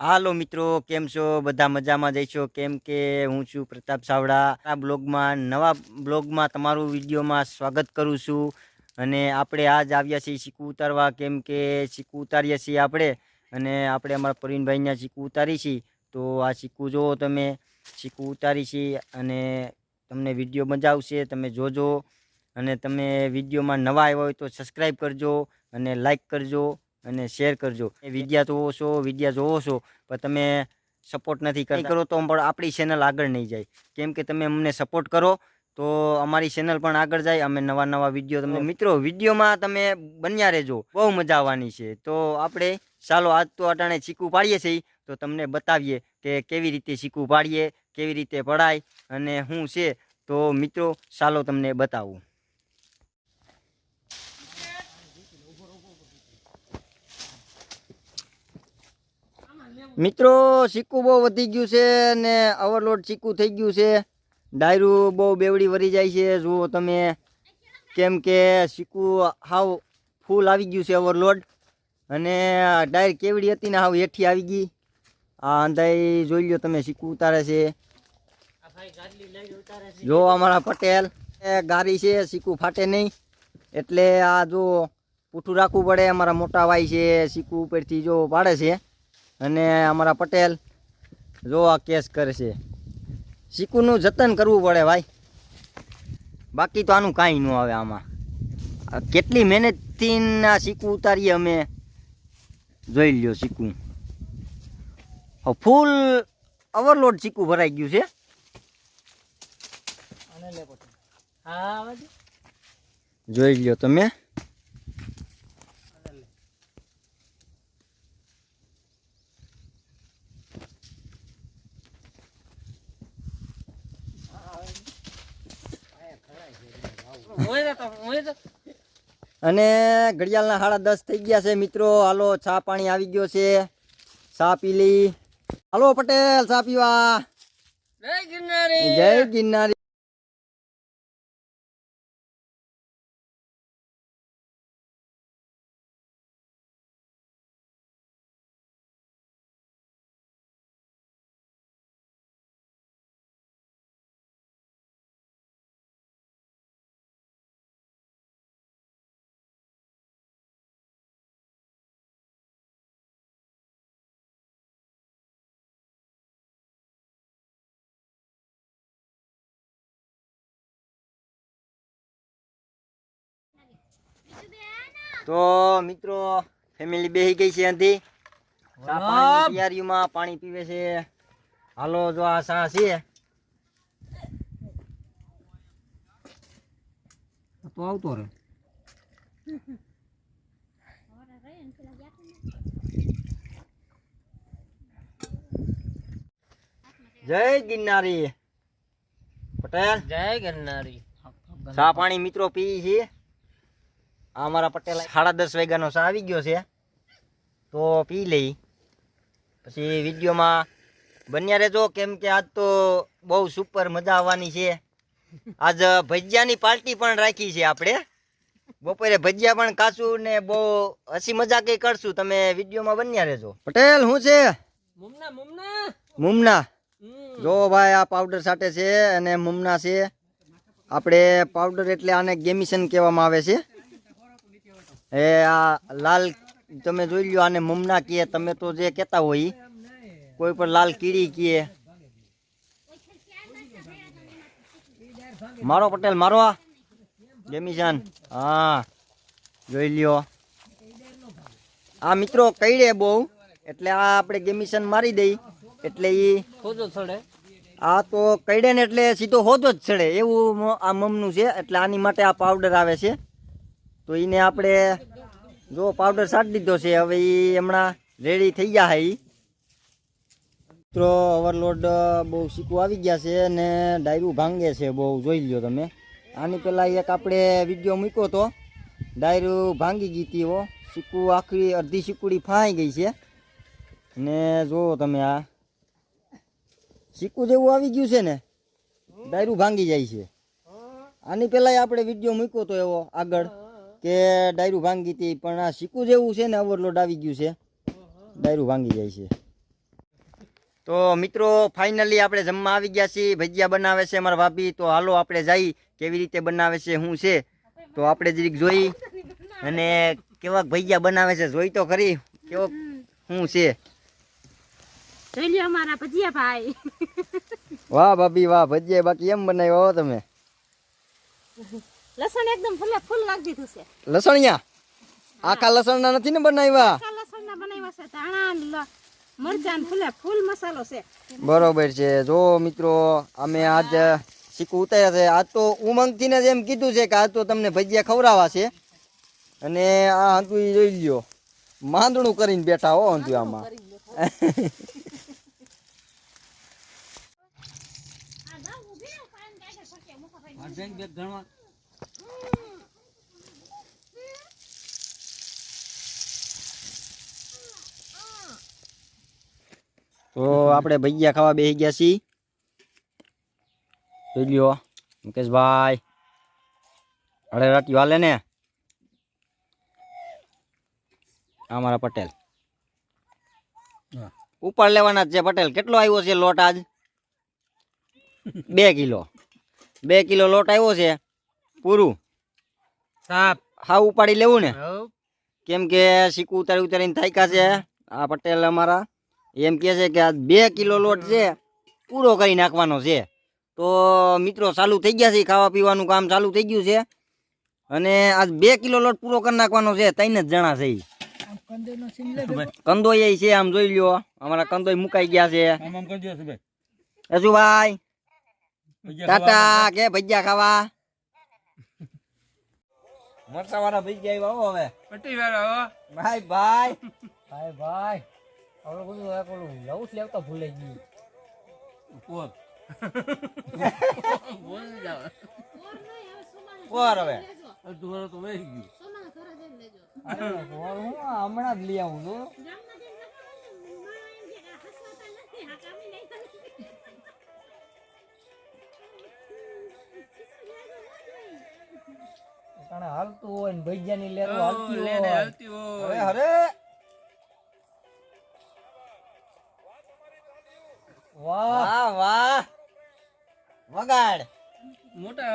હાલો મિત્રો, કેમ છો? બધા મજામાં જઈશો કેમ કે હું છું પ્રતાપ સાવડા. આ બ્લોગમાં, નવા બ્લોગમાં તમારું વિડીયોમાં સ્વાગત કરું છું. અને આપણે આજ આવ્યા છીએ સિક્કું ઉતારવા. કેમ કે સિક્કું ઉતારીએ છીએ આપણે. અને આપણે અમારા પ્રવીણભાઈના સિક્કું ઉતારી છીએ તો આ સિક્કું જુઓ તમે. સિક્કું ઉતારી છીએ અને તમને વીડિયો મજા આવશે. તમે જોજો. અને તમે વિડીયોમાં નવા આવ્યા હોય તો સબસ્ક્રાઈબ કરજો અને લાઈક કરજો. અને શેર કરજો. એ વિડીયા જોવો છો વિદ્યા જોવો છો પણ તમે સપોર્ટ નથી કરતા. કરો તો પણ આપણી ચેનલ આગળ નહીં જાય. કેમ કે તમે અમને સપોર્ટ કરો તો અમારી ચેનલ પણ આગળ જાય. અમે નવા નવા વીડિયો તમને મિત્રો વિડીયોમાં તમે બન્યા રહેજો. બહુ મજા આવવાની છે. તો આપણે ચાલો આજ તો અટાણે ચીકુ પાડીએ છીએ. તો તમને બતાવીએ કે કેવી રીતે ચીકુ પાડીએ કેવી રીતે પડાય અને શું છે. તો મિત્રો ચાલો તમને બતાવું. મિત્રો સિક્કું બહુ વધી ગયું છે ને ઓવરલોડ સિક્કું થઈ ગયું છે. ડાયરું બહુ બેવડી વરી જાય છે. જુઓ તમે કેમ કે સિક્કું હાવ ફૂલ આવી ગયું છે ઓવરલોડ અને ડાયર કેવડી હતી ને હાવ હેઠી આવી ગઈ. આ અંધાઈ જોઈ લ્યો તમે સિક્કું ઉતારે છે. જો અમારા પટેલ ગારી છે સિક્કું ફાટે નહીં. એટલે આ જો પૂઠું રાખવું પડે, અમારા મોટા ભાઈ છે સિક્કું ઉપરથી જો પાડે છે. અને અમારા પટેલ જો આ કેસ કરે છે. સિક્કુનું જતન કરવું પડે ભાઈ. બાકી તો આનું કાંઈ ન આવે આમાં. કેટલી મહેનતથી આ સિક્કું ઉતારીએ અમે. જોઈ લ્યો સિક્કું ફૂલ ઓવરલોડ સિક્કું ભરાઈ ગયું છે. જોઈ લ્યો તમે. અને ઘડિયાળના સાડા દસ થઈ ગયા છે મિત્રો. હાલો ચા પાણી આવી ગયો છે. ચા પી લી હાલો પટેલ ચા પીવા. જય ગિરનારી. તો મિત્રો ફેમિલી બેહી ગઈ છે અંધી ચા પાણીની તૈયારીમાં પાણી પીવે છે. હાલો જો આ સા છે. તો આવતો રે જય ગિરનારી. પટેલ. જય ગિરનારી. ચા પાણી મિત્રો પી છે. આ અમારા પટેલ સાડા દસ વાગ્યાનો ચા આવી ગયો છે? તો પી લઈ. પછી વિડીયોમાં બન્યા રહેજો કેમ કે આજ તો બહુ સુપર મજા આવવાની છે. આજ ભજીયાની પાર્ટી પણ રાખી છે આપણે. બપોરે ભજીયા પણ કાચું ને બહુ હસી મજા કઈ કરશું. તમે વિડીયોમાં બન્યા રહેજો. પટેલ શું છે? મુમના મુમના. મુમના. જો ભાઈ આ પાવડર સાટે છે અને મુમના છે. આપણે પાવડર એટલે આને ગેમિશન કહેવામાં આવે છે. એ આ લાલ તમે જોઈ લ્યો આને મમના કહે તમે તો જે કહેતા હોય. કોઈ પણ લાલ કીડી કહે મારો પટેલ મારો ગેમિશન હા જોઈ લ્યો. આ મિત્રો કઈડે બહુ એટલે આ આપણે ગેમિશન મારી દઈ એટલે એ હોજો છોડે આ તો કઈડે ને એટલે સીધો હોતો જ ચડે એવું આ મમનું છે એટલે આની માટે આ પાવડર આવે છે. તો એને આપણે જો પાવડર સાટી દીધો છે, હવે એ હમણાં રેડી થઈ ગયા છે મિત્રો ઓવરલોડ બહુ શીખવું આવી ગયા છે ને ડાયરું ભાંગે છે, બહુ જોઈ લ્યો તમે. આની પહેલાં એક આપણે વીડિયો મૂક્યો તો, ડાયરું ભાંગી ગઈ હતી હો. શીકું આખી અડધી શીકુડી ફાઈ ગઈ છે. ને જુઓ તમે આ સિક્કું જેવું આવી ગયું છે ને, ડાયરું ભાંગી જાય છે. આની પહેલાં આપણે વીડિયો મૂક્યો તો એવો આગળ. કે ડાયરું ભાંગી હતી પણ આ સિક્કું જેવું છે ને ઓવરલોડ આવી ગયું છે. ડાયરું ભાંગી જાય છે. તો મિત્રો ફાઇનલી આપણે જમવા આવી ગયા છીએ ભજીયા બનાવે છે અમારા ભાભી. તો હાલો આપણે જઈ કેવી રીતે બનાવે છે શું છે. તો આપણે જરીક જોઈ અને કેવા ભજીયા બનાવે છે જોઈ તો ખરી. કેવો શું છે. જોઈ લ્યો અમારા ભજીયા ભાઈ. વાહ ભાભી વાહ ભજીયા બાકી એમ બનાવ્યો તમે. લસણ એકદમ ફૂલે ફૂલ નાખી દીધું છે. લસણિયા? આખા લસણના નથી ને બનાવ્યા? આખા લસણના બનાવ્યા છે. ધાણા મરચાં ફૂલે ફૂલ મસાલો છે. બરોબર છે. જો મિત્રો અમે આજ શીખવું ઉતાર્યા છે. આજ તો ઉમંગથી ને જ એમ કીધું છે કે આજ તો તમને ભજીયા ખવડાવવા છે. અને આ હંતુ એ જોઈ લ્યો. માંદણું કરીને બેઠા હો હંતુ આમાં. તો આપણે ભજીયા ખાવા બેસી ગયા છીએ. જોઈ લ્યો મુકેશભાઈ. અરે રાટી વાલે ને. અમારા પટેલ. ઉપર લેવાના જ છે પટેલ. કેટલો આવ્યો છે લોટ આજ? બે કિલો. બે કિલો લોટ આવ્યો છે. પૂરું. સાફ હા ઉપાડી લેવું ને. કેમ કે શીખું ઉતારી ઉતારીને થાયકા છે. આ પટેલ અમારા. એમ કે છે કે આ બે કિલો લોટ છે પૂરો કરી નાખવાનો છે. તો મિત્રો ચાલુ થઈ ગયા છે ખાવા પીવાનું કામ ચાલુ થઈ ગયું છે. અને આજ બે કિલો લોટ પૂરો કરી નાખવાનો છે ત્રણ જ જણા છે કંદો કંદોય છે આમ જોઈ લ્યો અમારા કંદોય મુકાઈ ગયા છે. યશુભાઈ ટાટા કે ભજીયા ખાવા? મરસા વાળા ભજીયા આવ્યા હો હવે. વાળો ભાઈ ભાઈ. ભાઈ ભાઈ. હવે બધું એક ઓલું લઉં લેવતા ભૂલે ગયું. કોણ? બોલ જાવ કોર હવે તું તો વહી ગયું. હમણાં જ લઈ આવું છું. હાલતું હોય ને ભૈયા ની લેરો હાલતી હોય. અરે વગાડ મોટા